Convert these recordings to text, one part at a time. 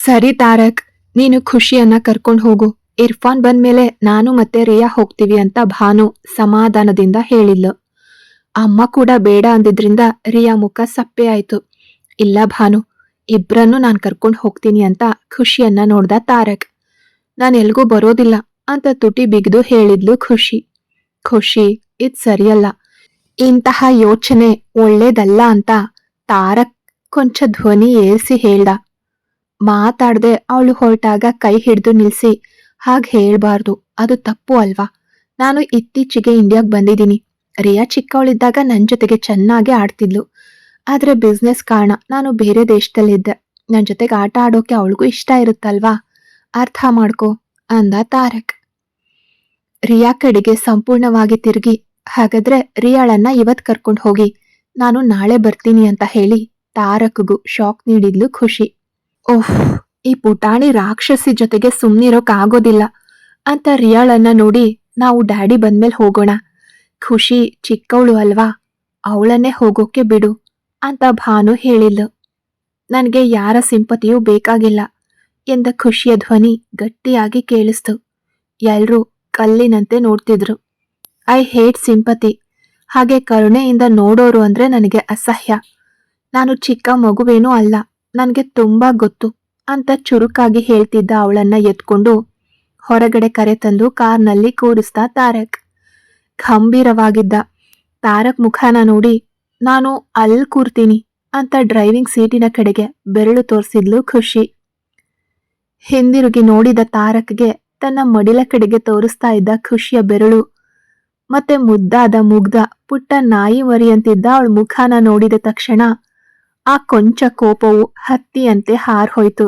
ಸರಿ ತಾರಕ್, ನೀನು ಖುಷಿಯನ್ನ ಕರ್ಕೊಂಡು ಹೋಗು. ಇರ್ಫಾನ್ ಬಂದ್ಮೇಲೆ ನಾನು ಮತ್ತೆ ರಿಯಾ ಹೋಗ್ತೀವಿ ಅಂತ ಭಾನು ಸಮಾಧಾನದಿಂದ ಹೇಳಿದ್ಲು. ಅಮ್ಮ ಕೂಡ ಬೇಡ ಅಂದಿದ್ರಿಂದ ರಿಯಾ ಮುಖ ಸಪ್ಪೆ ಆಯ್ತು. ಇಲ್ಲ ಭಾನು ಇಬ್ಬರನ್ನು ನಾನು ಕರ್ಕೊಂಡು ಹೋಗ್ತೀನಿ ಅಂತ ಖುಷಿಯನ್ನ ನೋಡ್ದ ತಾರಕ್. ನಾನು ಎಲ್ಗೂ ಬರೋದಿಲ್ಲ ಅಂತ ತುಟಿ ಬಿಗಿದು ಹೇಳಿದ್ಲು ಖುಷಿ. ಖುಷಿ, ಇದು ಸರಿಯಲ್ಲ. ಇಂತಹ ಯೋಚನೆ ಒಳ್ಳೇದಲ್ಲ ಅಂತ ತಾರಕ್ ಕೊಂಚ ಧ್ವನಿ ಏರಿಸಿ ಹೇಳ್ದ. ಮಾತಾಡ್ದೆ ಅವಳು ಹೊರಟಾಗ ಕೈ ಹಿಡಿದು ನಿಲ್ಸಿ, ಹಾಗೆ ಹೇಳ್ಬಾರ್ದು, ಅದು ತಪ್ಪು ಅಲ್ವಾ? ನಾನು ಇತ್ತೀಚೆಗೆ ಇಂಡಿಯಾಗ್ ಬಂದಿದ್ದೀನಿ. ರಿಯಾ ಚಿಕ್ಕವಳಿದ್ದಾಗ ನನ್ನ ಜೊತೆಗೆ ಚೆನ್ನಾಗಿ ಆಡ್ತಿದ್ಲು. ಆದರೆ ಬಿಸ್ನೆಸ್ ಕಾರಣ, ನಾನು ಬೇರೆ ದೇಶದಲ್ಲಿದ್ದೆ. ನನ್ನ ಜೊತೆಗೆ ಆಟ ಆಡೋಕೆ ಅವಳಿಗೂ ಇಷ್ಟ ಇರುತ್ತಲ್ವಾ? ಅರ್ಥ ಮಾಡ್ಕೊ, ಅಂದ ತಾರಕ್. ರಿಯಾ ಕಡೆಗೆ ಸಂಪೂರ್ಣವಾಗಿ ತಿರುಗಿ, ಹಾಗಾದ್ರೆ ರಿಯಾಳನ್ನ ಇವತ್ ಕರ್ಕೊಂಡು ಹೋಗಿ, ನಾನು ನಾಳೆ ಬರ್ತೀನಿ ಅಂತ ಹೇಳಿ ತಾರಕ್ಗೂ ಶಾಕ್ ನೀಡಿದ್ಲು ಖುಷಿ. ಓಹ್, ಈ ಪುಟಾಣಿ ರಾಕ್ಷಸಿ ಜೊತೆಗೆ ಸುಮ್ಮನಿರೋಕಾಗೋದಿಲ್ಲ ಅಂತ ರಿಯಾಳನ್ನ ನೋಡಿ ನಾವು ಡ್ಯಾಡಿ ಬಂದ್ಮೇಲೆ ಹೋಗೋಣ. ಖುಷಿ ಚಿಕ್ಕವಳು ಅಲ್ವಾ? ಅವಳನ್ನೇ ಹೋಗೋಕೆ ಬಿಡು ಅಂತ ಭಾನು ಹೇಳಿದ್ಲು. ನನಗೆ ಯಾರ ಸಿಂಪತಿಯೂ ಬೇಕಾಗಿಲ್ಲ ಎಂದ ಖುಷಿಯ ಧ್ವನಿ ಗಟ್ಟಿಯಾಗಿ ಕೇಳಿಸ್ತು. ಎಲ್ಲರೂ ಕಲ್ಲಿನಂತೆ ನೋಡ್ತಿದ್ರು. I hate sympathy. ಹಾಗೆ ಕರುಣೆಯಿಂದ ನೋಡೋರು ಅಂದ್ರೆ ನನಗೆ ಅಸಹ್ಯ. ನಾನು ಚಿಕ್ಕ ಮಗುವೇನೂ ಅಲ್ಲ. ನನಗೆ ತುಂಬ ಗೊತ್ತು ಅಂತ ಚುರುಕಾಗಿ ಹೇಳ್ತಿದ್ದ ಅವಳನ್ನ ಎತ್ಕೊಂಡು ಹೊರಗಡೆ ಕರೆ ತಂದು ಕಾರ್ನಲ್ಲಿ ಕೂರಿಸ್ತಾ ತಾರಕ್. ಗಂಭೀರವಾಗಿದ್ದ, ತಾರಕ್ ಮುಖಾನ ನೋಡಿ, ನಾನು ಅಲ್ಲಿ ಕೂರ್ತೀನಿ ಅಂತ ಡ್ರೈವಿಂಗ್ ಸೀಟಿನ ಕಡೆಗೆ ಬೆರಳು ತೋರಿಸಿದ್ಲು ಖುಷಿ. ಹಿಂದಿರುಗಿ ನೋಡಿದ ತಾರಕ್ಗೆ ತನ್ನ ಮಡಿಲ ಕಡೆಗೆ ತೋರಿಸ್ತಾ ಇದ್ದ ಖುಷಿಯ ಬೆರಳು, ಮತ್ತೆ ಮುದ್ದಾದ ಮುಗ್ಧ ಪುಟ್ಟ ನಾಯಿ ಮರಿಯಂತಿದ್ದ ಅವಳ ಮುಖಾನ ನೋಡಿದ ತಕ್ಷಣ ಆ ಕೊಂಚ ಕೋಪವು ಹತ್ತಿಯಂತೆ ಹಾರ್ಹೋಯ್ತು.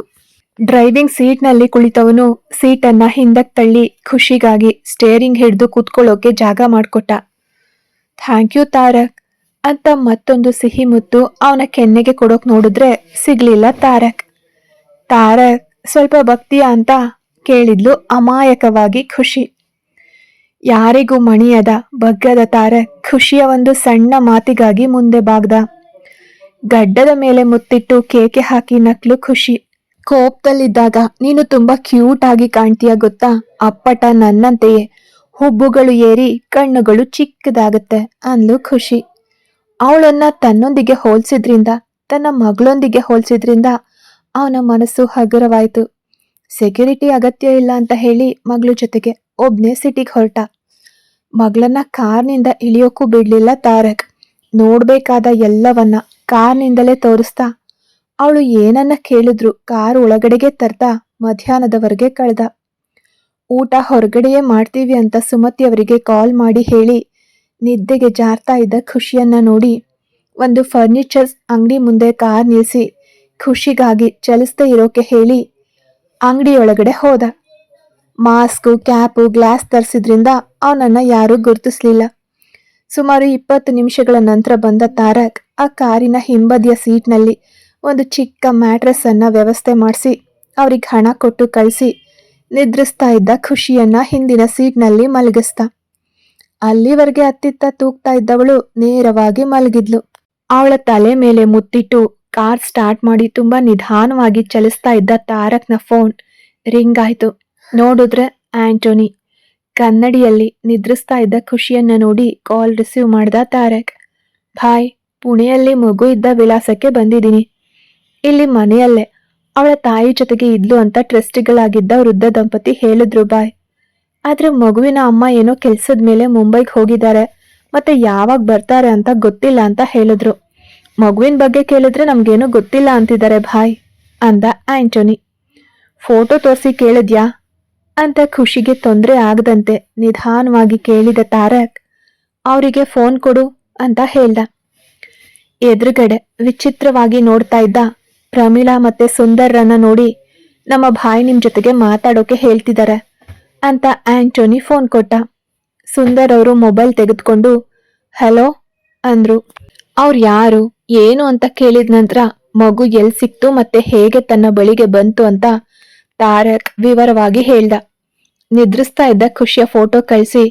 ಡ್ರೈವಿಂಗ್ ಸೀಟ್ನಲ್ಲಿ ಕುಳಿತವನು ಸೀಟನ್ನ ಹಿಂದಕ್ಕೆ ತಳ್ಳಿ ಖುಷಿಗಾಗಿ ಸ್ಟೇರಿಂಗ್ ಹಿಡಿದು ಕೂತ್ಕೊಳ್ಳೋಕೆ ಜಾಗ ಮಾಡಿಕೊಟ್ಟ. ಥ್ಯಾಂಕ್ ಯು ತಾರಕ್ ಅಂತ ಮತ್ತೊಂದು ಸಿಹಿ ಮುತ್ತು ಅವನ ಕೆನ್ನೆಗೆ ಕೊಡೋಕೆ ನೋಡಿದ್ರೆ ಸಿಗ್ಲಿಲ್ಲ ತಾರಕ್. ತಾರಕ್, ಸ್ವಲ್ಪ ಭಕ್ತಿಯ ಅಂತ? ಕೇಳಿದ್ಲು ಅಮಾಯಕವಾಗಿ ಖುಷಿ. ಯಾರಿಗೂ ಮಣಿಯದ ಬಗ್ಗದ ತಾರಕ್, ಖುಷಿಯ ಒಂದು ಸಣ್ಣ ಮಾತಿಗಾಗಿ ಮುಂದೆ ಬಾಗ್ದ. ಗಡ್ಡದ ಮೇಲೆ ಮುತ್ತಿಟ್ಟು ಕೇಕೆ ಹಾಕಿ ನಕ್ಲು ಖುಷಿ. ಕೋಪದಲ್ಲಿದ್ದಾಗ, ನೀನು ತುಂಬಾ ಕ್ಯೂಟ್ ಆಗಿ ಕಾಣ್ತೀಯ ಗೊತ್ತಾ? ಅಪ್ಪಟ ನನ್ನಂತೆಯೇ. ಹುಬ್ಬುಗಳು ಏರಿ ಕಣ್ಣುಗಳು ಚಿಕ್ಕದಾಗತ್ತೆ ಅಂದ್ಲು ಖುಷಿ. ಅವಳನ್ನ ತನ್ನೊಂದಿಗೆ ಹೋಲ್ಸಿದ್ರಿಂದ, ತನ್ನ ಮಗಳೊಂದಿಗೆ ಹೋಲ್ಸಿದ್ರಿಂದ ಅವನ ಮನಸ್ಸು ಹಗುರವಾಯ್ತು. ಸೆಕ್ಯೂರಿಟಿ ಅಗತ್ಯ ಇಲ್ಲ ಅಂತ ಹೇಳಿ ಮಗಳ ಜೊತೆಗೆ ಒಬ್ನೇ ಸಿಟಿಗೆ ಹೊರಟ. ಮಗಳನ್ನ ಕಾರ್ನಿಂದ ಇಳಿಯೋಕ್ಕೂ ಬಿಡ್ಲಿಲ್ಲ ತಾರಕ್. ನೋಡ್ಬೇಕಾದ ಎಲ್ಲವನ್ನ ಕಾರ್ನಿಂದಲೇ ತೋರಿಸ್ತಾ. ಅವಳು ಏನನ್ನ ಕೇಳಿದ್ರು ಕಾರ್ ಒಳಗಡೆಗೆ ತರ್ತಾ ಮಧ್ಯಾಹ್ನದವರೆಗೆ ಕಳೆದ. ಊಟ ಹೊರಗಡೆಯೇ ಮಾಡ್ತೀವಿ ಅಂತ ಸುಮತಿ ಅವರಿಗೆ ಕಾಲ್ ಮಾಡಿ ಹೇಳಿ, ನಿದ್ದೆಗೆ ಜಾರ್ತಾ ಇದ್ದ ಖುಷಿಯನ್ನ ನೋಡಿ. ಒಂದು ಫರ್ನಿಚರ್ಸ್ ಅಂಗಡಿ ಮುಂದೆ ಕಾರ್ ನಿಲ್ಲಿಸಿ ಖುಷಿಗಾಗಿ ಚಲಿಸ್ದೇ ಇರೋಕೆ ಹೇಳಿ, ಅಂಗಡಿಯೊಳಗಡೆ ಹೋದ. ಮಾಸ್ಕು, ಕ್ಯಾಪು, ಗ್ಲಾಸ್ ತರಿಸಿದ್ರಿಂದ ಅವನನ್ನ ಯಾರೂ ಗುರುತಿಸ್ಲಿಲ್ಲ. ಸುಮಾರು ಇಪ್ಪತ್ತು ನಿಮಿಷಗಳ ನಂತರ ಬಂದ ತಾರಕ್ ಆ ಕಾರಿನ ಹಿಂಬದಿಯ ಸೀಟ್ನಲ್ಲಿ ಒಂದು ಚಿಕ್ಕ ಮ್ಯಾಟ್ರೆಸ್ಸನ್ನು ವ್ಯವಸ್ಥೆ ಮಾಡಿಸಿ, ಅವ್ರಿಗೆ ಹಣ ಕೊಟ್ಟು ಕಳಿಸಿ, ನಿದ್ರಿಸ್ತಾ ಇದ್ದ ಖುಷಿಯನ್ನ ಹಿಂದಿನ ಸೀಟ್ನಲ್ಲಿ ಮಲಗಿಸ್ತ ಅಲ್ಲಿವರೆಗೆ ಅತ್ತಿತ್ತ ತೂಗ್ತಾ ಇದ್ದವಳು ನೇರವಾಗಿ ಮಲಗಿದ್ಲು. ಅವಳ ತಲೆ ಮೇಲೆ ಮುತ್ತಿಟ್ಟು ಕಾರ್ ಸ್ಟಾರ್ಟ್ ಮಾಡಿ ತುಂಬಾ ನಿಧಾನವಾಗಿ ಚಲಿಸ್ತಾ ಇದ್ದ ತಾರಕ್ನ ಫೋನ್ ರಿಂಗ್ ಆಯಿತು. ನೋಡಿದ್ರೆ ಆಂಟೋನಿ, ಕನ್ನಡಿಯಲ್ಲಿ ನಿದ್ರಿಸ್ತಾ ಇದ್ದ ಖುಷಿಯನ್ನ ನೋಡಿ ಕಾಲ್ ರಿಸೀವ್ ಮಾಡ್ದ ತಾರಕ್. ಭಾಯ್ ಪುಣೆಯಲ್ಲಿ ಮಗು ಇದ್ದ ವಿಳಾಸಕ್ಕೆ ಬಂದಿದ್ದೀನಿ. ಇಲ್ಲಿ ಮನೆಯಲ್ಲೇ. ಅವಳ ತಾಯಿ ಜೊತೆಗೆ ಇದ್ಲು ಅಂತ ಟ್ರಸ್ಟಿಗಳಾಗಿದ್ದ ವೃದ್ಧ ದಂಪತಿ ಹೇಳಿದ್ರು ಬಾಯ್. ಆದ್ರೆ ಮಗುವಿನ ಅಮ್ಮ ಏನೋ ಕೆಲ್ಸದ ಮೇಲೆ ಮುಂಬೈಗೆ ಹೋಗಿದ್ದಾರೆ. ಮತ್ತೆ ಯಾವಾಗ ಬರ್ತಾರೆ ಅಂತ ಗೊತ್ತಿಲ್ಲ ಅಂತ ಹೇಳಿದ್ರು. ಮಗುವಿನ ಬಗ್ಗೆ ಕೇಳಿದ್ರೆ ನಮ್ಗೇನು ಗೊತ್ತಿಲ್ಲ ಅಂತಿದ್ದಾರೆ ಬಾಯ್, ಅಂದ ಆಂಟೋನಿ. ಫೋಟೋ ತೋರಿಸಿ ಕೇಳಿದ್ಯಾ? ಅಂತ ಖುಷಿಗೆ ತೊಂದರೆ ಆಗದಂತೆ ನಿಧಾನವಾಗಿ ಕೇಳಿದ ತಾರಕ್, ಅವರಿಗೆ ಫೋನ್ ಕೊಡು ಅಂತ ಹೇಳ್ದ. ಎದುರುಗಡೆ ವಿಚಿತ್ರವಾಗಿ ನೋಡ್ತಾ ಇದ್ದ ಪ್ರಮೀಳಾ ಮತ್ತೆ ಸುಂದರ್ರನ್ನ ನೋಡಿ ನಮ್ಮ ಭಾಯ್ ನಿಮ್ ಜೊತೆಗೆ ಮಾತಾಡೋಕೆ ಹೇಳ್ತಿದ್ದಾರೆ ಅಂತ ಆಂಟೋನಿ ಫೋನ್ ಕೊಟ್ಟ. ಸುಂದರ್ ಅವರು ಮೊಬೈಲ್ ತೆಗೆದುಕೊಂಡು, ಹಲೋ? ಅಂದ್ರು. ಅವ್ರು ಯಾರು? ಏನು? ಅಂತ ಕೇಳಿದ ನಂತರ, ಮಗು ಎಲ್ ಸಿಕ್ತು ಮತ್ತೆ ಹೇಗೆ ತನ್ನ ಬಳಿಗೆ ಬಂತು? ಅಂತ ತಾರಕ್ ವಿವರವಾಗಿ ಹೇಳ್ದ. ನಿದ್ರಿಸ್ತಾ ಇದ್ದ ಖುಷಿಯ ಫೋಟೋ ಕಳಿಸಿ,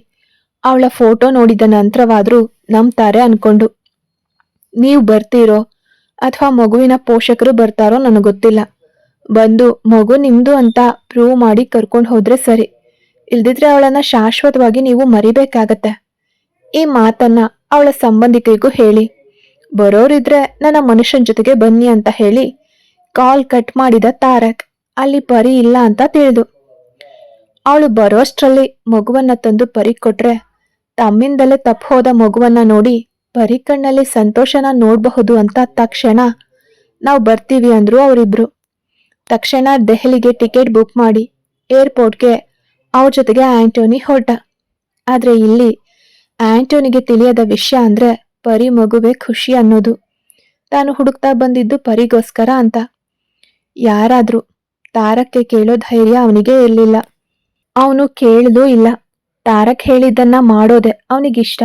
ಅವಳ ಫೋಟೋ ನೋಡಿದ ನಂತರವಾದ್ರೂ ನಂಬ್ತಾರೆ ಅನ್ಕೊಂಡು ನೀವು ಬರ್ತೀರೋ ಅಥವಾ ಮಗುವಿನ ಪೋಷಕರು ಬರ್ತಾರೋ ನನಗೆ ಗೊತ್ತಿಲ್ಲ. ಬಂದು ಮಗು ನಿಮ್ದು ಅಂತ ಪ್ರೂವ್ ಮಾಡಿ ಕರ್ಕೊಂಡು ಹೋದ್ರೆ ಸರಿ. ಇಲ್ದಿದ್ರೆ ಅವಳನ್ನ ಶಾಶ್ವತವಾಗಿ ನೀವು ಮರಿಬೇಕಾಗತ್ತೆ. ಈ ಮಾತನ್ನ ಅವಳ ಸಂಬಂಧಿಕರಿಗೂ ಹೇಳಿ. ಬರೋರಿದ್ರೆ ನನ್ನ ಮನುಷ್ಯನ ಜೊತೆಗೆ ಬನ್ನಿ ಅಂತ ಹೇಳಿ ಕಾಲ್ ಕಟ್ ಮಾಡಿದ ತಾರಕ್ ಅಲ್ಲಿ ಪರಿ ಇಲ್ಲ ಅಂತ ತಿಳಿದು. ಅವಳು ಬರೋಷ್ಟರಲ್ಲಿ ಮಗುವನ್ನ ತಂದು ಪರಿ ಕೊಟ್ರೆ ತಮ್ಮಿಂದಲೇ ತಪ್ಪು ಹೋದ ಮಗುವನ್ನ ನೋಡಿ ಪರಿ ಕಣ್ಣಲ್ಲಿ ಸಂತೋಷನ ನೋಡಬಹುದು ಅಂತ ತಕ್ಷಣ ನಾವು ಬರ್ತೀವಿ ಅಂದ್ರು ಅವರಿಬ್ರು. ತಕ್ಷಣ ದೆಹಲಿಗೆ ಟಿಕೆಟ್ ಬುಕ್ ಮಾಡಿ, ಏರ್ಪೋರ್ಟ್ಗೆ, ಅವ್ರ ಜೊತೆಗೆ ಆಂಟೋನಿ ಹೊರಟ. ಆದರೆ ಇಲ್ಲಿ ಆಂಟೋನಿಗೆ ತಿಳಿಯದ ವಿಷಯ ಅಂದ್ರೆ ಪರಿ ಮಗುವೆ ಖುಷಿ ಅನ್ನೋದು. ತಾನು ಹುಡುಕ್ತಾ ಬಂದಿದ್ದು ಪರಿಗೋಸ್ಕರ ಅಂತ. ಯಾರಾದರೂ ತಾರಕ್ಕೆ ಕೇಳೋ ಧೈರ್ಯ ಅವನಿಗೆ ಇರಲಿಲ್ಲ. ಅವನು ಕೇಳಲೂ ಇಲ್ಲ. ತಾರಕ್ ಹೇಳಿದ್ದನ್ನ ಮಾಡೋದೆ ಅವನಿಗಿಷ್ಟ.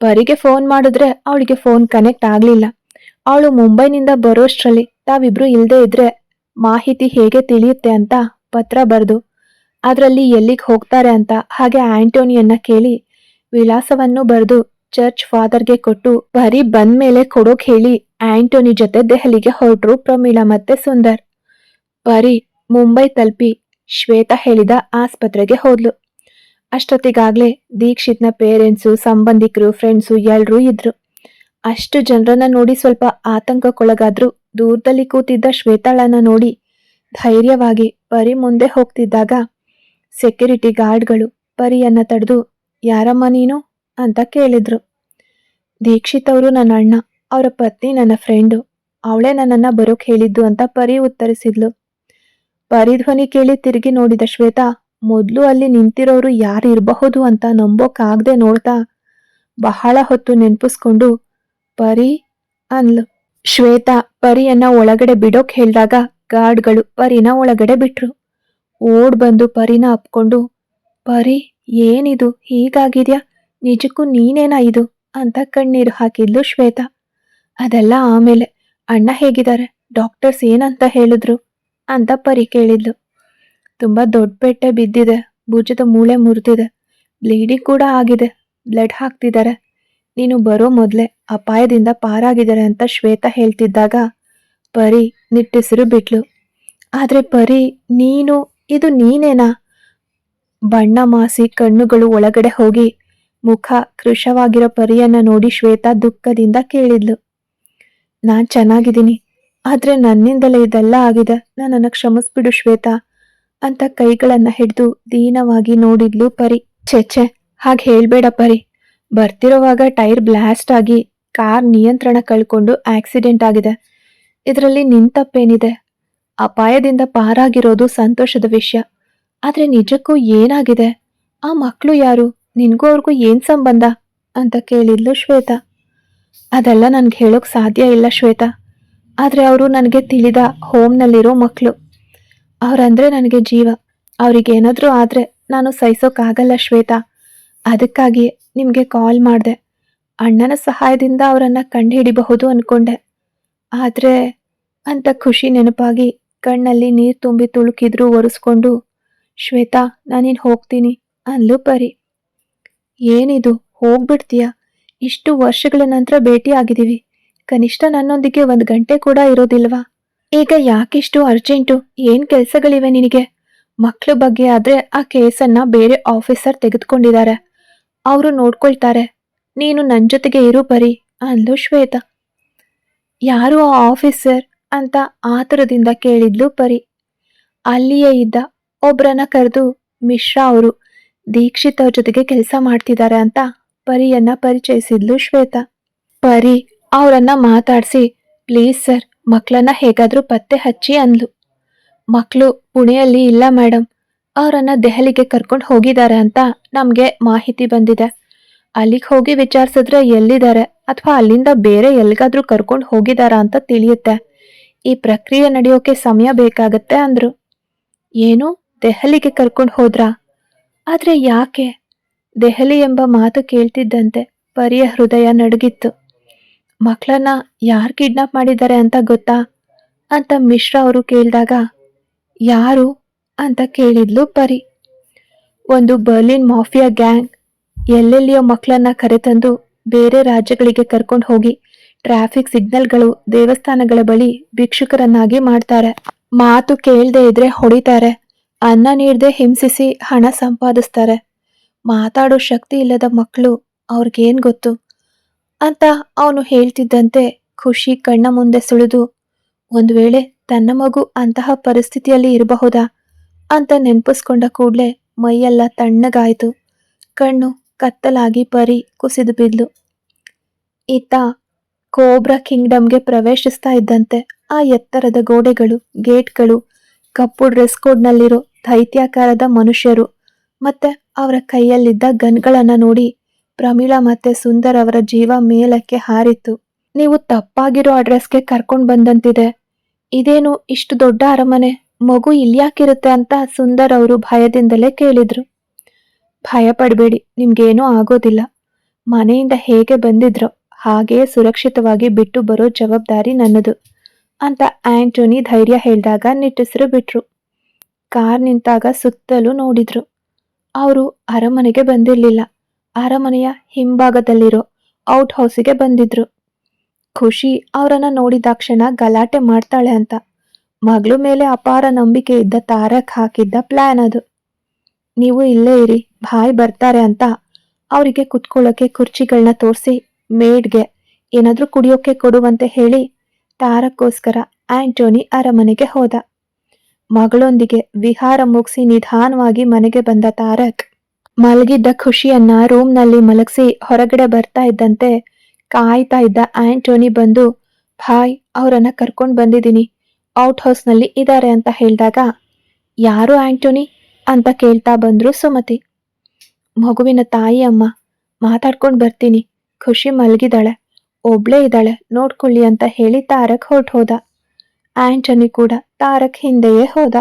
ಪರಿಗೆ ಫೋನ್ ಮಾಡಿದ್ರೆ ಅವಳಿಗೆ ಫೋನ್ ಕನೆಕ್ಟ್ ಆಗಲಿಲ್ಲ. ಅವಳು ಮುಂಬೈನಿಂದ ಬರೋಷ್ಟರಲ್ಲಿ ತಾವಿಬ್ರು ಇಲ್ಲದೆ ಇದ್ರೆ ಮಾಹಿತಿ ಹೇಗೆ ತಿಳಿಯುತ್ತೆ ಅಂತ ಪತ್ರ ಬರೆದು, ಅದರಲ್ಲಿ ಎಲ್ಲಿಗೆ ಹೋಗ್ತಾರೆ ಅಂತ ಹಾಗೆ ಆಂಟೋನಿಯನ್ನ ಕೇಳಿ ವಿಳಾಸವನ್ನು ಬರೆದು ಚರ್ಚ್ ಫಾದರ್ಗೆ ಕೊಟ್ಟು ಬರೀ ಬಂದ್ಮೇಲೆ ಕೊಡೋಕ್ ಹೇಳಿ ಆಂಟೋನಿ ಜೊತೆ ದೆಹಲಿಗೆ ಹೊರಟ್ರು ಪ್ರಮೀಳಾ ಮತ್ತೆ ಸುಂದರ್. ಪರಿ ಮುಂಬೈ ತಲುಪಿ ಶ್ವೇತಾ ಹೇಳಿದ ಆಸ್ಪತ್ರೆಗೆ ಹೋದ್ಲು. ಅಷ್ಟೊತ್ತಿಗಾಗ್ಲೇ ದೀಕ್ಷಿತ್ನ ಪೇರೆಂಟ್ಸು, ಸಂಬಂಧಿಕರು, ಫ್ರೆಂಡ್ಸು ಎಲ್ಲರೂ ಇದ್ರು. ಅಷ್ಟು ಜನರನ್ನ ನೋಡಿ ಸ್ವಲ್ಪ ಆತಂಕಕ್ಕೊಳಗಾದ್ರು ದೂರದಲ್ಲಿ ಕೂತಿದ್ದ ಶ್ವೇತಾಳನ್ನ ನೋಡಿ ಧೈರ್ಯವಾಗಿ ಪರಿ ಮುಂದೆ ಹೋಗ್ತಿದ್ದಾಗ ಸೆಕ್ಯೂರಿಟಿ ಗಾರ್ಡ್ಗಳು ಪರಿಯನ್ನ ತಡೆದು, ಯಾರಮ್ಮ ನೀನು? ಅಂತ ಕೇಳಿದ್ರು. ದೀಕ್ಷಿತ್ ಅವರು ನನ್ನ ಅಣ್ಣ, ಅವರ ಪತ್ನಿ ನನ್ನ ಫ್ರೆಂಡು, ಅವಳೇ ನನ್ನನ್ನ ಬರೋಕ್ ಹೇಳಿದ್ದು ಅಂತ ಪರಿ ಉತ್ತರಿಸಿದ್ಲು. ಪರಿ ಧ್ವನಿ ಕೇಳಿ ತಿರುಗಿ ನೋಡಿದ ಶ್ವೇತಾ ಮೊದ್ಲು ಅಲ್ಲಿ ನಿಂತಿರೋರು ಯಾರು ಇರಬಹುದು ಅಂತ ನಂಬೋಕ್ಕಾಗದೆ ನೋಡ್ತಾ ಬಹಳ ಹೊತ್ತು ನೆನಪಿಸ್ಕೊಂಡು, ಪರಿ ಅನ್ಲು ಶ್ವೇತಾ, ಪರಿಯನ್ನ ಒಳಗಡೆ ಬಿಡೋಕೆ ಹೇಳಿದಾಗ ಗಾರ್ಡ್ಗಳು ಪರಿನ ಒಳಗಡೆ ಬಿಟ್ರು. ಓಡ್ ಬಂದು ಪರಿನ ಅಪ್ಕೊಂಡು, ಪರಿ, ಏನಿದು? ಹೀಗಾಗಿದ್ಯಾ? ನಿಜಕ್ಕೂ ನೀನೇನಾ ಇದು? ಅಂತ ಕಣ್ಣೀರು ಹಾಕಿದ್ಲು ಶ್ವೇತಾ. ಅದೆಲ್ಲ ಆಮೇಲೆ, ಅಣ್ಣ ಹೇಗಿದ್ದಾರೆ? ಡಾಕ್ಟರ್ಸ್ ಏನಂತ ಹೇಳಿದ್ರು? ಅಂತ ಪರಿ ಕೇಳಿದ್ಲು. ತುಂಬಾ ದೊಡ್ಡ ಪೆಟ್ಟೆ ಬಿದ್ದಿದೆ. ಭುಜದ ಮೂಳೆ ಮುರಿದಿದೆ. ಬ್ಲೀಡಿಂಗ್ ಕೂಡ ಆಗಿದೆ. ಬ್ಲಡ್ ಹಾಕ್ತಿದ್ದಾರೆ. ನೀನು ಬರೋ ಮೊದಲೇ ಅಪಾಯದಿಂದ ಪಾರಾಗಿದ್ದಾರೆ ಅಂತ ಶ್ವೇತಾ ಹೇಳ್ತಿದ್ದಾಗ ಪರಿ ನಿಟ್ಟಿಸಿರು ಬಿಟ್ಲು. ಆದ್ರೆ ಪರಿ, ನೀನು, ಇದು ನೀನೇನಾ? ಬಣ್ಣ ಮಾಸಿ ಕಣ್ಣುಗಳು ಒಳಗಡೆ ಹೋಗಿ ಮುಖ ಕೃಶವಾಗಿರೋ ಪರಿಯನ್ನ ನೋಡಿ ಶ್ವೇತಾ ದುಃಖದಿಂದ ಕೇಳಿದ್ಲು. ನಾನು ಚೆನ್ನಾಗಿದ್ದೀನಿ. ಆದ್ರೆ ನನ್ನಿಂದಲೇ ಇದೆಲ್ಲ ಆಗಿದೆ. ನನ್ನನ್ನು ಕ್ಷಮಿಸ್ಬಿಡು ಶ್ವೇತಾ. ಅಂತ ಕೈಗಳನ್ನ ಹಿಡಿದು ದೀನವಾಗಿ ನೋಡಿದ್ಲು ಪರಿ. ಛೆ ಹಾಗೆ ಹೇಳ್ಬೇಡ ಪರಿ. ಬರ್ತಿರೋವಾಗ ಟೈರ್ ಬ್ಲಾಸ್ಟ್ ಆಗಿ ಕಾರ್ ನಿಯಂತ್ರಣ ಕಳ್ಕೊಂಡು ಆಕ್ಸಿಡೆಂಟ್ ಆಗಿದೆ. ಇದರಲ್ಲಿ ನಿಂತಪ್ಪೇನಿದೆ ಅಪಾಯದಿಂದ ಪಾರಾಗಿರೋದು ಸಂತೋಷದ ವಿಷಯ. ಆದ್ರೆ ನಿಜಕ್ಕೂ ಏನಾಗಿದೆ? ಆ ಮಕ್ಕಳು ಯಾರು? ನಿನ್ಗೂ ಅವ್ರಿಗೂ ಏನ್ ಸಂಬಂಧ? ಅಂತ ಕೇಳಿದ್ಲು ಶ್ವೇತಾ. ಅದೆಲ್ಲ ನನ್ಗೆ ಹೇಳೋಕ್ ಸಾಧ್ಯ ಇಲ್ಲ ಶ್ವೇತಾ. ಆದ್ರೆ ಅವರು ನನಗೆ ತಿಳಿದ ಹೋಮ್ನಲ್ಲಿರೋ ಮಕ್ಕಳು ಅವ್ರಂದ್ರೆ ನನಗೆ ಜೀವ. ಅವ್ರಿಗೇನಾದರೂ ಆದರೆ ನಾನು ಸಹಿಸೋಕ್ಕಾಗಲ್ಲ ಶ್ವೇತಾ. ಅದಕ್ಕಾಗಿ ನಿಮಗೆ ಕಾಲ್ ಮಾಡಿದೆ. ಅಣ್ಣನ ಸಹಾಯದಿಂದ ಅವರನ್ನು ಕಂಡುಹಿಡಿಬಹುದು ಅಂದ್ಕೊಂಡೆ ಆದರೆ ಅಂತ ಖುಷಿ ನೆನಪಾಗಿ ಕಣ್ಣಲ್ಲಿ ನೀರು ತುಂಬಿ ತುಳುಕಿದ್ರು ಒರೆಸ್ಕೊಂಡು, ಶ್ವೇತಾ, ನಾನಿನ್ ಹೋಗ್ತೀನಿ. ಅನ್ಲು ಪರಿ. ಏನಿದು? ಹೋಗ್ಬಿಡ್ತೀಯಾ? ಇಷ್ಟು ವರ್ಷಗಳ ನಂತರ ಭೇಟಿ ಆಗಿದ್ದೀವಿ ಕನಿಷ್ಠ ನನ್ನೊಂದಿಗೆ ಒಂದು ಗಂಟೆ ಕೂಡ ಇರೋದಿಲ್ವಾ? ಈಗ ಯಾಕಿಷ್ಟು ಅರ್ಜೆಂಟು? ಏನ್ ಕೆಲಸಗಳಿವೆ ನಿನಗೆ? ಮಕ್ಳ ಬಗ್ಗೆ ಆದ್ರೆ ಆ ಕೇಸನ್ನ ಬೇರೆ ಆಫೀಸರ್ ತೆಗೆದುಕೊಂಡಿದ್ದಾರೆ. ಅವರು ನೋಡ್ಕೊಳ್ತಾರೆ. ನೀನು ನನ್ ಜೊತೆಗೆ ಇರು ಬರಿ ಅಂದ್ಲು ಶ್ವೇತಾ. ಯಾರು ಆ ಆಫೀಸರ್ ಅಂತ ಆತುರದಿಂದ ಕೇಳಿದ್ಲು ಪರಿ. ಅಲ್ಲಿಯೇ ಇದ್ದ ಒಬ್ರನ್ನ ಕರೆದು ಮಿಶ್ರಾ ಅವರು ದೀಕ್ಷಿತ್ ಅವ್ರ ಜೊತೆಗೆ ಕೆಲಸ ಮಾಡ್ತಿದ್ದಾರೆ ಅಂತ ಪರಿಯನ್ನ ಪರಿಚಯಿಸಿದ್ಲು ಶ್ವೇತಾ. ಪರಿ, ಅವರನ್ನ ಮಾತಾಡಿಸಿ ಪ್ಲೀಸ್ ಸರ್ ಮಕ್ಕಳನ್ನ ಹೇಗಾದರೂ ಪತ್ತೆ ಹಚ್ಚಿ ಅಂದ್ಲು. ಮಕ್ಕಳು ಪುಣೆಯಲ್ಲಿ ಇಲ್ಲ ಮೇಡಮ್ ಅವರನ್ನು ದೆಹಲಿಗೆ ಕರ್ಕೊಂಡು ಹೋಗಿದ್ದಾರೆ ಅಂತ ನಮಗೆ ಮಾಹಿತಿ ಬಂದಿದೆ. ಅಲ್ಲಿಗೆ ಹೋಗಿ ವಿಚಾರಿಸಿದ್ರೆ ಎಲ್ಲಿದ್ದಾರೆ ಅಥವಾ ಅಲ್ಲಿಂದ ಬೇರೆ ಎಲ್ಲಿಗಾದರೂ ಕರ್ಕೊಂಡು ಹೋಗಿದ್ದಾರಾ ಅಂತ ತಿಳಿಯುತ್ತೆ. ಈ ಪ್ರಕ್ರಿಯೆ ನಡೆಯೋಕೆ ಸಮಯ ಬೇಕಾಗತ್ತೆ ಅಂದರು. ಏನು, ದೆಹಲಿಗೆ ಕರ್ಕೊಂಡು ಹೋದ್ರಾ? ಆದರೆ ಯಾಕೆ? ದೆಹಲಿ ಎಂಬ ಮಾತು ಕೇಳ್ತಿದ್ದಂತೆ ಪರಿಯ ಹೃದಯ ನಡುಗಿತ್ತು. ಮಕ್ಕಳನ್ನ ಯಾರು ಕಿಡ್ನಾಪ್ ಮಾಡಿದ್ದಾರೆ ಅಂತ ಗೊತ್ತಾ? ಅಂತ ಮಿಶ್ರಾ ಅವರು ಕೇಳಿದಾಗ, ಯಾರು? ಅಂತ ಕೇಳಿದ್ಲು ಪರಿ. ಒಂದು ಬರ್ಲಿನ್ ಮಾಫಿಯಾ ಗ್ಯಾಂಗ್ ಎಲ್ಲೆಲ್ಲಿಯೋ ಮಕ್ಕಳನ್ನ ಕರೆತಂದು ಬೇರೆ ರಾಜ್ಯಗಳಿಗೆ ಕರ್ಕೊಂಡು ಹೋಗಿ ಟ್ರಾಫಿಕ್ ಸಿಗ್ನಲ್ಗಳು ದೇವಸ್ಥಾನಗಳ ಬಳಿ ಭಿಕ್ಷುಕರನ್ನಾಗಿ ಮಾಡ್ತಾರೆ. ಮಾತು ಕೇಳದೆ ಇದ್ರೆ ಹೊಡಿತಾರೆ. ಅನ್ನ ನೀಡದೆ ಹಿಂಸಿಸಿ ಹಣ ಸಂಪಾದಿಸ್ತಾರೆ. ಮಾತಾಡೋ ಶಕ್ತಿ ಇಲ್ಲದ ಮಕ್ಕಳು ಅವ್ರಿಗೇನು ಗೊತ್ತು? ಅಂತ ಅವನು ಹೇಳ್ತಿದ್ದಂತೆ ಖುಷಿ ಕಣ್ಣ ಮುಂದೆ ಸುಳಿದು, ಒಂದು ವೇಳೆ ತನ್ನ ಮಗು ಅಂತಹ ಪರಿಸ್ಥಿತಿಯಲ್ಲಿ ಇರಬಹುದಾ? ಅಂತ ನೆನಪಿಸ್ಕೊಂಡ ಕೂಡ್ಲೆ ಮೈಯೆಲ್ಲ ತಣ್ಣಗಾಯಿತು. ಕಣ್ಣು ಕತ್ತಲಾಗಿ ಪರಿ ಕುಸಿದು ಬಿದ್ಲು. ಈತ ಕೋಬ್ರಾ ಕಿಂಗ್ಡಮ್ಗೆ ಪ್ರವೇಶಿಸ್ತಾ ಇದ್ದಂತೆ ಆ ಎತ್ತರದ ಗೋಡೆಗಳು, ಗೇಟ್ಗಳು, ಕಪ್ಪು ಡ್ರೆಸ್ ಕೋಡ್ನಲ್ಲಿರೋ ದೈತ್ಯಾಕಾರದ ಮನುಷ್ಯರು ಮತ್ತೆ ಅವರ ಕೈಯಲ್ಲಿದ್ದ ಗನ್ಗಳನ್ನು ನೋಡಿ ಪ್ರಮೀಳಾ ಮತ್ತೆ ಸುಂದರ್ ಅವರ ಜೀವ ಮೇಲಕ್ಕೆ ಹಾರಿತ್ತು. ನೀವು ತಪ್ಪಾಗಿರೋ ಅಡ್ರೆಸ್ಗೆ ಕರ್ಕೊಂಡು ಬಂದಂತಿದೆ. ಇದೇನು ಇಷ್ಟು ದೊಡ್ಡ ಅರಮನೆ? ಮಗು ಇಲ್ಯಾಕಿರುತ್ತೆ ಅಂತ ಸುಂದರ್ ಅವರು ಭಯದಿಂದಲೇ ಕೇಳಿದ್ರು. ಭಯ ಪಡಬೇಡಿ ನಿಮ್ಗೇನೂ ಆಗೋದಿಲ್ಲ. ಮನೆಯಿಂದ ಹೇಗೆ ಬಂದಿದ್ರು ಹಾಗೆಯೇ ಸುರಕ್ಷಿತವಾಗಿ ಬಿಟ್ಟು ಬರೋ ಜವಾಬ್ದಾರಿ ನನ್ನದು ಅಂತ ಆಂಟೋನಿ ಧೈರ್ಯ ಹೇಳಿದಾಗ ನಿಟ್ಟುಸಿರು ಬಿಟ್ರು. ಕಾರ್ ನಿಂತಾಗ ಸುತ್ತಲೂ ನೋಡಿದ್ರು. ಅವರು ಅರಮನೆಗೆ ಬಂದಿರಲಿಲ್ಲ. ಅರಮನೆಯ ಹಿಂಭಾಗದಲ್ಲಿರೋ ಔಟ್ ಹೌಸಿಗೆ ಬಂದಿದ್ರು. ಖುಷಿ ಅವರನ್ನ ನೋಡಿದಾಕ್ಷಣ ಗಲಾಟೆ ಮಾಡ್ತಾಳೆ ಅಂತ. ಮಗಳು ಮೇಲೆ ಅಪಾರ ನಂಬಿಕೆ ಇದ್ದ ತಾರಕ್ ಹಾಕಿದ್ದ ಪ್ಲಾನ್ ಅದು. ನೀವು ಇಲ್ಲೇ ಇರಿ ಬಾಯ್ ಬರ್ತಾರೆ ಅಂತ ಅವರಿಗೆ ಕುತ್ಕೊಳ್ಳೋಕೆ ಕುರ್ಚಿಗಳನ್ನ ತೋರಿಸಿ, ಮೇಡ್ಗೆ ಏನಾದರೂ ಕುಡಿಯೋಕೆ ಕೊಡುವಂತೆ ಹೇಳಿ ತಾರಕ್ಕೋಸ್ಕರ ಆಂಟೋನಿ ಅರಮನೆಗೆ ಹೋದ. ಮಗಳೊಂದಿಗೆ ವಿಹಾರ ಮುಗಿಸಿ ನಿಧಾನವಾಗಿ ಮನೆಗೆ ಬಂದ ತಾರಕ್ ಮಲಗಿದ್ದ ಖುಷಿಯನ್ನ ರೂಮ್ನಲ್ಲಿ ಮಲಗಿಸಿ ಹೊರಗಡೆ ಬರ್ತಾ ಇದ್ದಂತೆ ಕಾಯ್ತಾ ಇದ್ದ ಆಂಟೋನಿ ಬಂದು ಭಾಯ್ ಅವರನ್ನ ಕರ್ಕೊಂಡು ಬಂದಿದ್ದೀನಿ. ಔಟ್ ಹೌಸ್ನಲ್ಲಿ ಇದ್ದಾರೆ ಅಂತ ಹೇಳಿದಾಗ, ಯಾರು ಆಂಟೋನಿ ಅಂತ ಕೇಳ್ತಾ ಬಂದ್ರು ಸುಮತಿ. ಮಗುವಿನ ತಾಯಿ ಅಮ್ಮ. ಮಾತಾಡ್ಕೊಂಡು ಬರ್ತೀನಿ. ಖುಷಿ ಮಲಗಿದಾಳೆ. ಒಬ್ಳೇ ಇದ್ದಾಳೆ ನೋಡ್ಕೊಳ್ಳಿ ಅಂತ ಹೇಳಿ ತಾರಕ್ ಹೊರಟು ಹೋದ. ಆಂಟನಿ ಕೂಡ ತಾರಕ್ ಹಿಂದೆಯೇ ಹೋದ.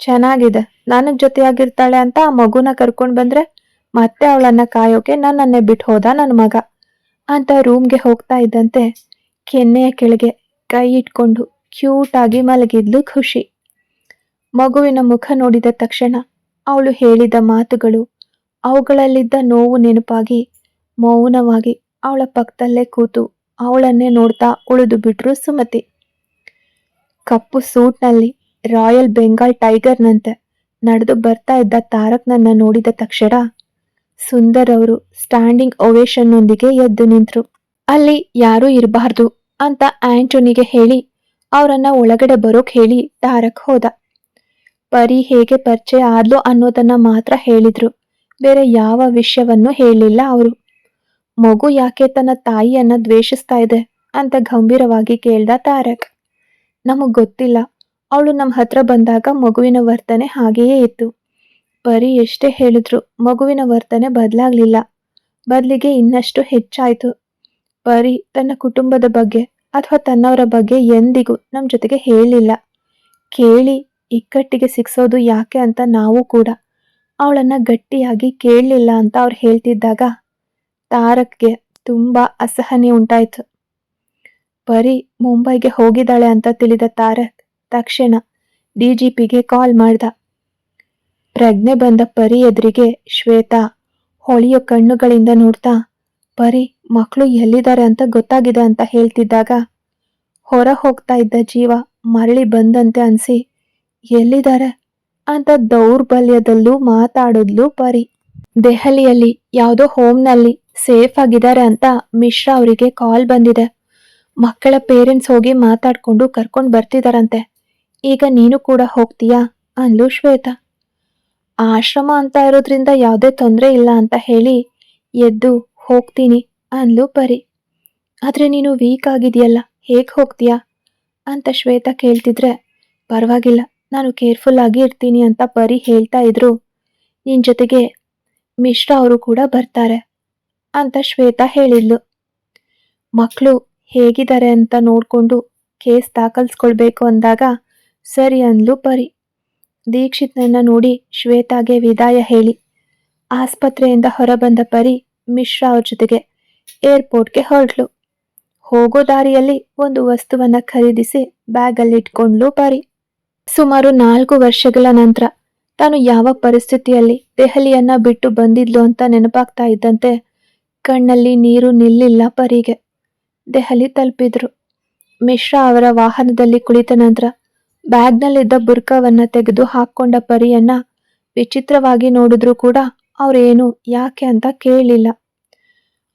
ಚೆನ್ನಾಗಿದೆ. ನನಗ್ ಜೊತೆಯಾಗಿರ್ತಾಳೆ ಅಂತ ಆ ಮಗುನ ಕರ್ಕೊಂಡ್ ಬಂದ್ರೆ ಮತ್ತೆ ಅವಳನ್ನ ಕಾಯೋಕೆ ನನ್ನನ್ನೇ ಬಿಟ್ಟು ಹೋದ ನನ್ನ ಮಗ. ಅಂತ ರೂಮ್ಗೆ ಹೋಗ್ತಾ ಇದ್ದಂತೆ ಕೆನ್ನೆಯ ಕೆಳಗೆ ಕೈ ಇಟ್ಕೊಂಡು ಕ್ಯೂಟ್ ಆಗಿ ಮಲಗಿದ್ಲು ಖುಷಿ. ಮಗುವಿನ ಮುಖ ನೋಡಿದ ತಕ್ಷಣ ಅವಳು ಹೇಳಿದ ಮಾತುಗಳು, ಅವುಗಳಲ್ಲಿದ್ದ ನೋವು ನೆನಪಾಗಿ ಮೌನವಾಗಿ ಅವಳ ಪಕ್ಕದಲ್ಲೇ ಕೂತು ಅವಳನ್ನೇ ನೋಡ್ತಾ ಉಳಿದು ಬಿಟ್ರು ಸುಮತಿ. ಕಪ್ಪು ಸೂಟ್ನಲ್ಲಿ ರಾಯಲ್ ಬೆಂಗಾಲ್ ಟೈಗರ್ನಂತೆ ನಡೆದು ಬರ್ತಾ ಇದ್ದ ತಾರಕ್ನನ್ನ ನೋಡಿದ ತಕ್ಷಣ ಸುಂದರ್ ಅವರು ಸ್ಟ್ಯಾಂಡಿಂಗ್ ಒವೇಶನ್ನೊಂದಿಗೆ ಎದ್ದು ನಿಂತರು. ಅಲ್ಲಿ ಯಾರೂ ಇರಬಾರ್ದು ಅಂತ ಆಂಟೋನಿಗೆ ಹೇಳಿ, ಅವರನ್ನ ಒಳಗಡೆ ಬರೋಕ್ ಹೇಳಿ ತಾರಕ್ ಹೋದ. ಪರಿ ಹೇಗೆ ಪರಿಚಯ ಆದ್ಲು ಅನ್ನೋದನ್ನ ಮಾತ್ರ ಹೇಳಿದ್ರು. ಬೇರೆ ಯಾವ ವಿಷಯವನ್ನು ಹೇಳಿಲ್ಲ ಅವರು. ಮಗು ಯಾಕೆ ತನ್ನ ತಾಯಿಯನ್ನ ದ್ವೇಷಿಸ್ತಾ ಇದೆ ಅಂತ ಗಂಭೀರವಾಗಿ ಕೇಳ್ದ ತಾರಕ್. ನಮಗ್ ಗೊತ್ತಿಲ್ಲ. ಅವಳು ನಮ್ಮ ಹತ್ರ ಬಂದಾಗ ಮಗುವಿನ ವರ್ತನೆ ಹಾಗೆಯೇ ಇತ್ತು. ಪರಿ ಎಷ್ಟೇ ಹೇಳಿದ್ರು ಮಗುವಿನ ವರ್ತನೆ ಬದಲಾಗ್ಲಿಲ್ಲ. ಬದಲಿಗೆ ಇನ್ನಷ್ಟು ಹೆಚ್ಚಾಯಿತು. ಪರಿ ತನ್ನ ಕುಟುಂಬದ ಬಗ್ಗೆ ಅಥವಾ ತನ್ನವರ ಬಗ್ಗೆ ಎಂದಿಗೂ ನಮ್ಮ ಜೊತೆಗೆ ಹೇಳಿಲ್ಲ. ಕೇಳಿ ಇಕ್ಕಟ್ಟಿಗೆ ಸಿಕ್ಸೋದು ಯಾಕೆ ಅಂತ ನಾವು ಕೂಡ ಅವಳನ್ನ ಗಟ್ಟಿಯಾಗಿ ಕೇಳಲಿಲ್ಲ ಅಂತ ಅವ್ರು ಹೇಳ್ತಿದ್ದಾಗ ತಾರಕ್ಗೆ ತುಂಬ ಅಸಹನೆ ಉಂಟಾಯ್ತು. ಪರಿ ಮುಂಬೈಗೆ ಹೋಗಿದ್ದಾಳೆ ಅಂತ ತಿಳಿದ ತಾರಕ್ ತಕ್ಷಣ ಡಿಜಿಪಿಗೆ ಕಾಲ್ ಮಾಡ್ದ. ಪ್ರಜ್ಞೆ ಬಂದ ಪರಿ ಎದುರಿಗೆ ಶ್ವೇತಾ ಹೊಳೆಯೋ ಕಣ್ಣುಗಳಿಂದ ನೋಡ್ತಾ, ಪರಿ ಮಕ್ಕಳು ಎಲ್ಲಿದ್ದಾರೆ ಅಂತ ಗೊತ್ತಾಗಿದೆ ಅಂತ ಹೇಳ್ತಿದ್ದಾಗ ಹೊರ ಹೋಗ್ತಾ ಇದ್ದ ಜೀವ ಮರಳಿ ಬಂದಂತೆ ಅನ್ಸಿ, ಎಲ್ಲಿದ್ದಾರೆ? ಅಂತ ದೌರ್ಬಲ್ಯದಲ್ಲೂ ಮಾತಾಡಿದ್ಲು ಪರಿ. ದೆಹಲಿಯಲ್ಲಿ ಯಾವುದೋ ಹೋಮ್ನಲ್ಲಿ ಸೇಫ್ ಆಗಿದ್ದಾರೆ ಅಂತ ಮಿಶ್ರಾ ಅವರಿಗೆ ಕಾಲ್ ಬಂದಿದೆ. ಮಕ್ಕಳ ಪೇರೆಂಟ್ಸ್ ಹೋಗಿ ಮಾತಾಡ್ಕೊಂಡು ಕರ್ಕೊಂಡು ಬರ್ತಿದಾರಂತೆ. ಈಗ ನೀನು ಕೂಡ ಹೋಗ್ತೀಯಾ? ಅಂದ್ಲು ಶ್ವೇತ. ಆಶ್ರಮ ಅಂತ ಇರೋದ್ರಿಂದ ಯಾವುದೇ ತೊಂದರೆ ಇಲ್ಲ ಅಂತ ಹೇಳಿ, ಎದ್ದು ಹೋಗ್ತೀನಿ ಅಂದ್ಲು ಪರಿ. ಆದರೆ ನೀನು ವೀಕ್ ಆಗಿದೆಯಲ್ಲ, ಹೇಗೆ ಹೋಗ್ತೀಯಾ? ಅಂತ ಶ್ವೇತ ಕೇಳ್ತಿದ್ರೆ, ಪರವಾಗಿಲ್ಲ, ನಾನು ಕೇರ್ಫುಲ್ ಆಗಿ ಇರ್ತೀನಿ ಅಂತ ಪರಿ ಹೇಳ್ತಾ ಇದ್ರು. ನಿನ್ನ ಜೊತೆಗೆ ಮಿಶ್ರಾ ಅವರು ಕೂಡ ಬರ್ತಾರೆ ಅಂತ ಶ್ವೇತಾ ಹೇಳಿದ್ಲು. ಮಕ್ಕಳು ಹೇಗಿದ್ದಾರೆ ಅಂತ ನೋಡಿಕೊಂಡು ಕೇಸ್ ದಾಖಲಿಸ್ಕೊಳ್ಬೇಕು ಅಂದಾಗ ಸರಿ ಅಂದ್ಲು ಪರಿ. ದೀಕ್ಷಿತ್ನನ್ನ ನೋಡಿ ಶ್ವೇತಾಗೆ ವಿದಾಯ ಹೇಳಿ. ಆಸ್ಪತ್ರೆಯಿಂದ ಹೊರಬಂದ ಪರಿ ಮಿಶ್ರಾ ಅವ್ರ ಜೊತೆಗೆ ಏರ್ಪೋರ್ಟ್ಗೆ ಹೊರಟ್ಲು. ಹೋಗೋ ದಾರಿಯಲ್ಲಿ ಒಂದು ವಸ್ತುವನ್ನ ಖರೀದಿಸಿ ಬ್ಯಾಗಲ್ಲಿ ಇಟ್ಕೊಂಡ್ಲು ಪರಿ. ಸುಮಾರು ನಾಲ್ಕು ವರ್ಷಗಳ ನಂತರ ತಾನು ಯಾವ ಪರಿಸ್ಥಿತಿಯಲ್ಲಿ ದೆಹಲಿಯನ್ನ ಬಿಟ್ಟು ಬಂದಿದ್ಲು ಅಂತ ನೆನಪಾಗ್ತಾ ಇದ್ದಂತೆ ಕಣ್ಣಲ್ಲಿ ನೀರು ನಿಲ್ಲಿಲ್ಲ ಪರಿಗೆ. ದೆಹಲಿ ತಲುಪಿದ್ರು. ಮಿಶ್ರಾ ಅವರ ವಾಹನದಲ್ಲಿ ಕುಳಿತ ನಂತರ ಬ್ಯಾಗ್ನಲ್ಲಿದ್ದ ಬುರ್ಕವನ್ನ ತೆಗೆದು ಹಾಕೊಂಡ ಪರಿಯನ್ನ ವಿಚಿತ್ರವಾಗಿ ನೋಡಿದ್ರೂ ಕೂಡ ಅವ್ರೇನು, ಯಾಕೆ ಅಂತ ಕೇಳಲಿಲ್ಲ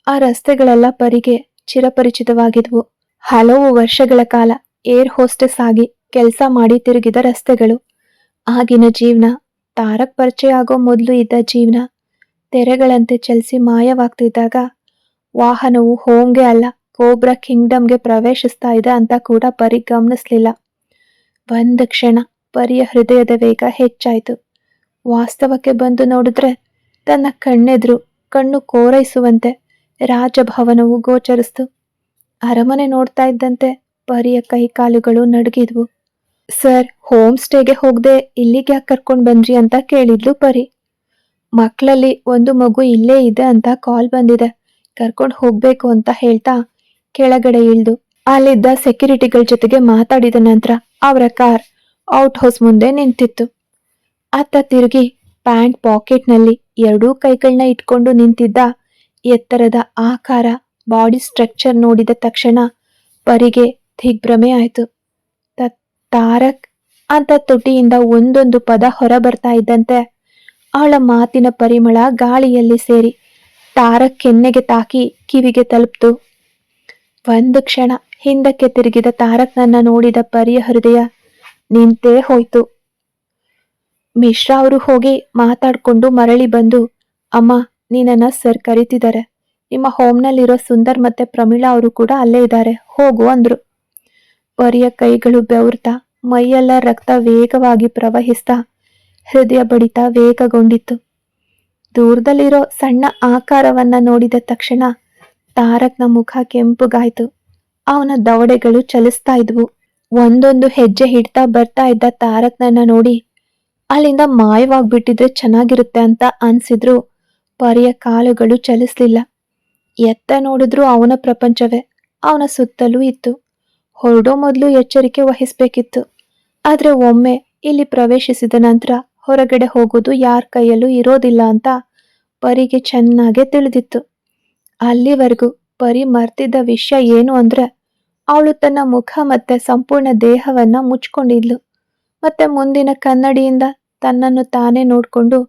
ಆ ರಸ್ತೆಗಳೆಲ್ಲ ಪರಿಗೆ ಚಿರಪರಿಚಿತವಾಗಿದ್ವು. ಹಲವು ವರ್ಷಗಳ ಕಾಲ ಏರ್ ಹೋಸ್ಟೆಸ್ ಆಗಿ ಕೆಲಸ ಮಾಡಿ ತಿರುಗಿದ ರಸ್ತೆಗಳು. ಆಗಿನ ಜೀವನ, ತಾರಕ್ ಪರಿಚಯ ಆಗೋ ಮೊದಲು ಇದ್ದ ಜೀವನ, ತೆರೆಗಳಂತೆ ಚಲಿಸಿ ಮಾಯವಾಗ್ತಿದ್ದಾಗ ವಾಹನವು ಹೋಮ್ಗೆ ಅಲ್ಲ, ಕೋಬ್ರಾ ಕಿಂಗ್ಡಮ್ಗೆ ಪ್ರವೇಶಿಸ್ತಾ ಇದೆ ಅಂತ ಕೂಡ ಪರಿ ಗಮನಿಸ್ಲಿಲ್ಲ. ಒಂದು ಕ್ಷಣ ಪರಿಯ ಹೃದಯದ ವೇಗ ಹೆಚ್ಚಾಯಿತು. ವಾಸ್ತವಕ್ಕೆ ಬಂದು ನೋಡಿದ್ರೆ ತನ್ನ ಕಣ್ಣೆದುರು ಕಣ್ಣು ಕೋರೈಸುವಂತೆ ರಾಜಭವನವು ಗೋಚರಿಸ್ತು. ಅರಮನೆ ನೋಡ್ತಾ ಇದ್ದಂತೆ ಪರಿಯ ಕೈಕಾಲುಗಳು ನಡುಗಿದ್ವು. ಸರ್, ಹೋಮ್ ಸ್ಟೇಗೆ ಹೋಗದೆ ಇಲ್ಲಿಗೆ ಯಾಕೆ ಕರ್ಕೊಂಡು ಬಂದ್ರಿ ಅಂತ ಕೇಳಿದ್ಲು ಪರಿ. ಮಕ್ಕಳಲ್ಲಿ ಒಂದು ಮಗು ಇಲ್ಲೇ ಇದೆ ಅಂತ ಕಾಲ್ ಬಂದಿದೆ. ಕರ್ಕೊಂಡು ಹೋಗ್ಬೇಕು ಅಂತ ಹೇಳ್ತಾ ಕೆಳಗಡೆ ಇಳ್ದು ಅಲ್ಲಿದ್ದ ಸೆಕ್ಯೂರಿಟಿಗಳ ಜೊತೆಗೆ ಮಾತಾಡಿದ ನಂತರ ಅವರ ಕಾರ್ ಔಟ್ ಹೌಸ್ ಮುಂದೆ ನಿಂತಿತ್ತು. ಅತ್ತ ತಿರುಗಿ ಪ್ಯಾಂಟ್ ಪಾಕೆಟ್ನಲ್ಲಿ ಎರಡೂ ಕೈಗಳನ್ನ ಇಟ್ಕೊಂಡು ನಿಂತಿದ್ದ ಎತ್ತರದ ಆಕಾರ, ಬಾಡಿ ಸ್ಟ್ರಕ್ಚರ್ ನೋಡಿದ ತಕ್ಷಣ ಪರಿಗೆ ದಿಗ್ಭ್ರಮೆ ಆಯಿತು. ತಾರಕ್ ಅಂತ ತುಟಿಯಿಂದ ಒಂದೊಂದು ಪದ ಹೊರ ಬರ್ತಾ ಇದ್ದಂತೆ ಅವಳ ಮಾತಿನ ಪರಿಮಳ ಗಾಳಿಯಲ್ಲಿ ಸೇರಿ ತಾರಕ್ ಕೆನ್ನೆಗೆ ತಾಕಿ ಕಿವಿಗೆ ತಲುಪ್ತು. ಒಂದು ಕ್ಷಣ ಹಿಂದಕ್ಕೆ ತಿರುಗಿದ ತಾರಕ್ನನ್ನ ನೋಡಿದ ಪರಿಯ ಹೃದಯ ನಿಂತೇ ಹೋಯ್ತು. ಮಿಶ್ರಾ ಅವರು ಹೋಗಿ ಮಾತಾಡ್ಕೊಂಡು ಮರಳಿ ಬಂದು, ಅಮ್ಮ ನೀನನ್ನ ಸರ್ ಕರಿತಿದ್ದಾರೆ. ನಿಮ್ಮ ಹೋಮ್ನಲ್ಲಿರೋ ಸುಂದರ್ ಮತ್ತೆ ಪ್ರಮೀಳಾ ಅವರು ಕೂಡ ಅಲ್ಲೇ ಇದ್ದಾರೆ. ಹೋಗು, ಅಂದ್ರು. ಪರಿಯ ಕೈಗಳು ಬೆವರ್ತಾ, ಮೈಯೆಲ್ಲ ರಕ್ತ ವೇಗವಾಗಿ ಪ್ರವಹಿಸ್ತಾ, ಹೃದಯ ಬಡಿತ ವೇಗಗೊಂಡಿತ್ತು. ದೂರದಲ್ಲಿರೋ ಸಣ್ಣ ಆಕಾರವನ್ನ ನೋಡಿದ ತಕ್ಷಣ ತಾರಕ್ನ ಮುಖ ಕೆಂಪುಗಾಯ್ತು. ಅವನ ದವಡೆಗಳು ಚಲಿಸ್ತಾ ಇದ್ವು. ಒಂದೊಂದು ಹೆಜ್ಜೆ ಹಿಡ್ತಾ ಬರ್ತಾ ಇದ್ದ ತಾರಕ್ನನ್ನ ನೋಡಿ ಅಲ್ಲಿಂದ ಮಾಯವಾಗ್ಬಿಟ್ಟಿದ್ರೆ ಚೆನ್ನಾಗಿರುತ್ತೆ ಅಂತ ಅನ್ಸಿದ್ರು. ಪರಿಯ ಕಾಲುಗಳು ಚಲಿಸ್ಲಿಲ್ಲ. ಎತ್ತ ನೋಡಿದ್ರು ಅವನ ಪ್ರಪಂಚವೇ. ಅವನ ಸುತ್ತಲೂ ಇತ್ತು. ಹೊರಡೋ ಮೊದಲು ಎಚ್ಚರಿಕೆ ವಹಿಸ್ಬೇಕಿತ್ತು. ಆದ್ರೆ ಒಮ್ಮೆ ಇಲ್ಲಿ ಪ್ರವೇಶಿಸಿದ ನಂತರ ಹೊರಗಡೆ ಹೋಗೋದು ಯಾರ ಕೈಯಲ್ಲೂ ಇರೋದಿಲ್ಲ ಅಂತ ಪರಿಗೆ ಚೆನ್ನಾಗೆ ತಿಳಿದಿತ್ತು. ಅಲ್ಲಿವರೆಗೂ ಪರಿ ಮರ್ತಿದ್ದ ವಿಷಯ ಏನು ಅಂದ್ರೆ ಅವಳು ತನ್ನ ಮುಖ ಮತ್ತೆ ಸಂಪೂರ್ಣ ದೇಹವನ್ನ ಮುಚ್ಕೊಂಡಿದ್ಲು. ಮತ್ತೆ ಮುಂದಿನ ಕನ್ನಡಿಯಿಂದ ತನ್ನನ್ನು ತಾನೇ ನೋಡ್ಕೊಂಡು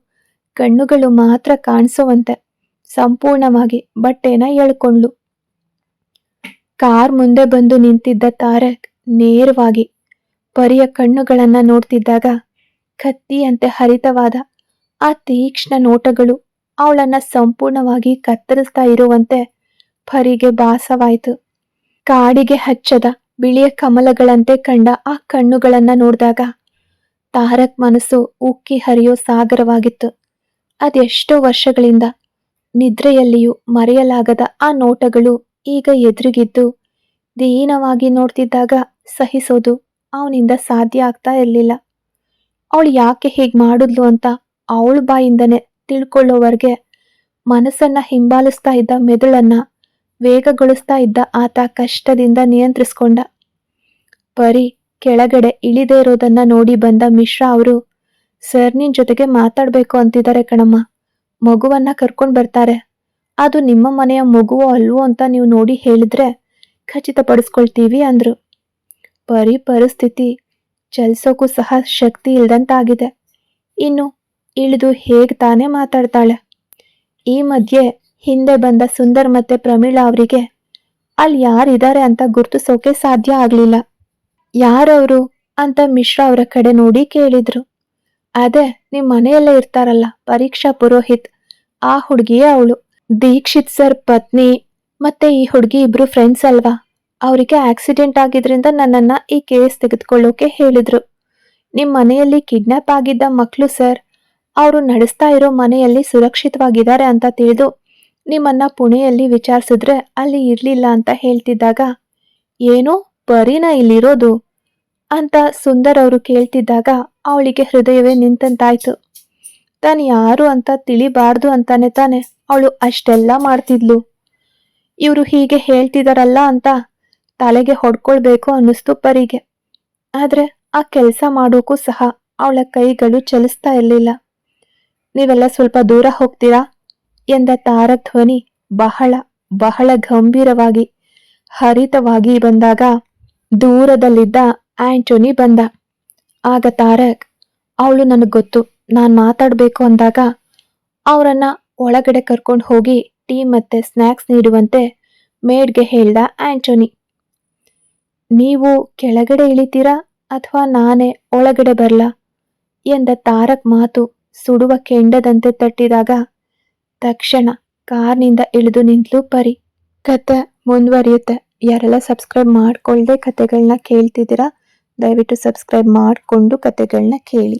ಕಣ್ಣುಗಳು ಮಾತ್ರ ಕಾಣಿಸುವಂತೆ ಸಂಪೂರ್ಣವಾಗಿ ಬಟ್ಟೆನ ಎಳ್ಕೊಂಡ್ಲು ಕಾರ್ ಮುಂದೆ ಬಂದು ನಿಂತಿದ್ದ ತಾರಕ್ ನೇರವಾಗಿ ಪರಿಯ ಕಣ್ಣುಗಳನ್ನ ನೋಡ್ತಿದ್ದಾಗ ಕತ್ತಿಯಂತೆ ಹರಿತವಾದ ಆ ತೀಕ್ಷ್ಣ ನೋಟಗಳು ಅವಳನ್ನ ಸಂಪೂರ್ಣವಾಗಿ ಕತ್ತರಿಸ್ತಾ ಇರುವಂತೆ ಪರಿಗೆ ಭಾಸವಾಯಿತು. ಕಾಡಿಗೆ ಹಚ್ಚದ ಬಿಳಿಯ ಕಮಲಗಳಂತೆ ಕಂಡ ಆ ಕಣ್ಣುಗಳನ್ನ ನೋಡಿದಾಗ ತಾರಕ್ ಮನಸ್ಸು ಉಕ್ಕಿ ಹರಿಯೋ ಸಾಗರವಾಗಿತ್ತು. ಅದೆಷ್ಟೋ ವರ್ಷಗಳಿಂದ ನಿದ್ರೆಯಲ್ಲಿಯೂ ಮರೆಯಲಾಗದ ಆ ನೋಟಗಳು ಈಗ ಎದುರಿಗಿದ್ದು ದೀನವಾಗಿ ನೋಡ್ತಿದ್ದಾಗ ಸಹಿಸೋದು ಅವನಿಂದ ಸಾಧ್ಯ ಆಗ್ತಾ ಇರಲಿಲ್ಲ. ಅವಳು ಯಾಕೆ ಹೀಗೆ ಮಾಡಿದ್ಲು ಅಂತ ಅವಳ ಬಾಯಿಂದನೇ ತಿಳ್ಕೊಳ್ಳೋವರೆಗೆ ಮನಸ್ಸನ್ನ ಹಿಂಬಾಲಿಸ್ತಾ ಇದ್ದ ಮೆದುಳನ್ನ ವೇಗಗೊಳಿಸ್ತಾ ಇದ್ದ ಆತ ಕಷ್ಟದಿಂದ ನಿಯಂತ್ರಿಸ್ಕೊಂಡ. ಪರಿ, ಕೆಳಗಡೆ ಇಳಿದೇ ಇರೋದನ್ನ ನೋಡಿ ಬಂದ ಮಿಶ್ರಾ ಅವರು, ಸರ್, ನಿನ್ ಜೊತೆಗೆ ಮಾತಾಡ್ಬೇಕು ಅಂತಿದ್ದಾರೆ ಕಣಮ್ಮ. ಮಗುವನ್ನ ಕರ್ಕೊಂಡು ಬರ್ತಾರೆ. ಅದು ನಿಮ್ಮ ಮನೆಯ ಮಗುವೋ ಅಲ್ವೋ ಅಂತ ನೀವು ನೋಡಿ ಹೇಳಿದ್ರೆ ಖಚಿತಪಡಿಸ್ಕೊಳ್ತೀವಿ ಅಂದ್ರು. ಪರಿ ಪರಿಸ್ಥಿತಿ ಚಲಿಸೋಕ್ಕೂ ಸಹ ಶಕ್ತಿ ಇಲ್ದಂತಾಗಿದೆ. ಇನ್ನು ಇಳಿದು ಹೇಗ್ ತಾನೇ ಮಾತಾಡ್ತಾಳೆ? ಈ ಮಧ್ಯೆ ಹಿಂದೆ ಬಂದ ಸುಂದರ್ ಮತ್ತೆ ಪ್ರಮೀಳಾ ಅವರಿಗೆ ಅಲ್ಲಿ ಯಾರಿದ್ದಾರೆ ಅಂತ ಗುರ್ತಿಸೋಕೆ ಸಾಧ್ಯ ಆಗ್ಲಿಲ್ಲ. ಯಾರವರು? ಅಂತ ಮಿಶ್ರಾ ಅವರ ಕಡೆ ನೋಡಿ ಕೇಳಿದ್ರು. ಅದೇ, ನಿಮ್ ಮನೆಯಲ್ಲೇ ಇರ್ತಾರಲ್ಲ, ಪರೀಕ್ಷಾ ಪುರೋಹಿತ್. ಆ ಹುಡುಗಿಯೇ ಅವಳು. ದೀಕ್ಷಿತ್ ಸರ್ ಪತ್ನಿ, ಮತ್ತೆ ಈ ಹುಡುಗಿ ಇಬ್ರು ಫ್ರೆಂಡ್ಸ್ ಅಲ್ವಾ? ಅವರಿಗೆ ಆಕ್ಸಿಡೆಂಟ್ ಆಗಿದ್ರಿಂದ ನನ್ನನ್ನ ಈ ಕೇಸ್ ತೆಗೆದುಕೊಳ್ಳೋಕೆ ಹೇಳಿದ್ರು. ನಿಮ್ಮ ಮನೆಯಲ್ಲಿ ಕಿಡ್ನಾಪ್ ಆಗಿದ್ದ ಮಕ್ಕಳು ಸರ್, ಅವರು ನಡೆಸ್ತಾ ಇರೋ ಮನೆಯಲ್ಲಿ ಸುರಕ್ಷಿತವಾಗಿದ್ದಾರೆ ಅಂತ ತಿಳಿದು ನಿಮ್ಮನ್ನ ಪುಣೆಯಲ್ಲಿ ವಿಚಾರಿಸಿದ್ರೆ ಅಲ್ಲಿ ಇರ್ಲಿಲ್ಲ ಅಂತ ಹೇಳ್ತಿದ್ದಾಗ, ಏನೋ ಬರೀನ ಇಲ್ಲಿರೋದು ಅಂತ ಸುಂದರ್ ಅವರು ಕೇಳ್ತಿದ್ದಾಗ ಅವಳಿಗೆ ಹೃದಯವೇ ನಿಂತಂತಾಯ್ತು. ತಾನು ಯಾರು ಅಂತ ತಿಳಿಬಾರ್ದು ಅಂತಾನೆ ತಾನೆ, ಅವಳು ಅಷ್ಟೆಲ್ಲ ಮಾಡ್ತಿದ್ಲು. ಇವರು ಹೀಗೆ ಹೇಳ್ತಿದಾರಲ್ಲ ಅಂತ ತಲೆಗೆ ಹೊಡ್ಕೊಳ್ಬೇಕು ಅನ್ನಿಸ್ತು ಪರಿಗೆ. ಆದ್ರೆ ಆ ಕೆಲಸ ಮಾಡೋಕ್ಕೂ ಸಹ ಅವಳ ಕೈಗಳು ಚಲಿಸ್ತಾ ಇರಲಿಲ್ಲ. ನೀವೆಲ್ಲ ಸ್ವಲ್ಪ ದೂರ ಹೋಗ್ತೀರಾ? ಎಂದ ತಾರಧ್ವನಿ ಬಹಳ ಬಹಳ ಗಂಭೀರವಾಗಿ ಹರಿತವಾಗಿ ಬಂದಾಗ ದೂರದಲ್ಲಿದ್ದ ಆಂಟೋನಿ ಬಂದ. ಆಗ ತಾರಕ್, ಅವಳು ನನಗೆ ಗೊತ್ತು, ನಾನು ಮಾತಾಡಬೇಕು ಅಂದಾಗ ಅವರನ್ನ ಒಳಗಡೆ ಕರ್ಕೊಂಡು ಹೋಗಿ ಟೀ ಮತ್ತೆ ಸ್ನ್ಯಾಕ್ಸ್ ನೀಡುವಂತೆ ಮೇಡ್ಗೆ ಹೇಳ್ದ ಆಂಟೋನಿ. ನೀವು ಕೆಳಗಡೆ ಇಳಿತೀರಾ ಅಥವಾ ನಾನೇ ಒಳಗಡೆ ಬರಲಾ? ಎಂದ ತಾರಕ್ ಮಾತು ಸುಡುವ ಕೆಂಡದಂತೆ ತಟ್ಟಿದಾಗ ತಕ್ಷಣ ಕಾರ್ನಿಂದ ಇಳಿದು ನಿಂತಲು ಪರಿ. ಕತೆ ಮುಂದುವರಿಯುತ್ತೆ. ಯಾರೆಲ್ಲ ಸಬ್ಸ್ಕ್ರೈಬ್ ಮಾಡ್ಕೊಳ್ಳದೆ ಕತೆಗಳನ್ನ ಕೇಳ್ತಿದ್ದೀರಾ, ದಯವಿಟ್ಟು ಸಬ್ಸ್ಕ್ರೈಬ್ ಮಾಡಿಕೊಂಡು ಕತೆಗಳನ್ನ ಕೇಳಿ.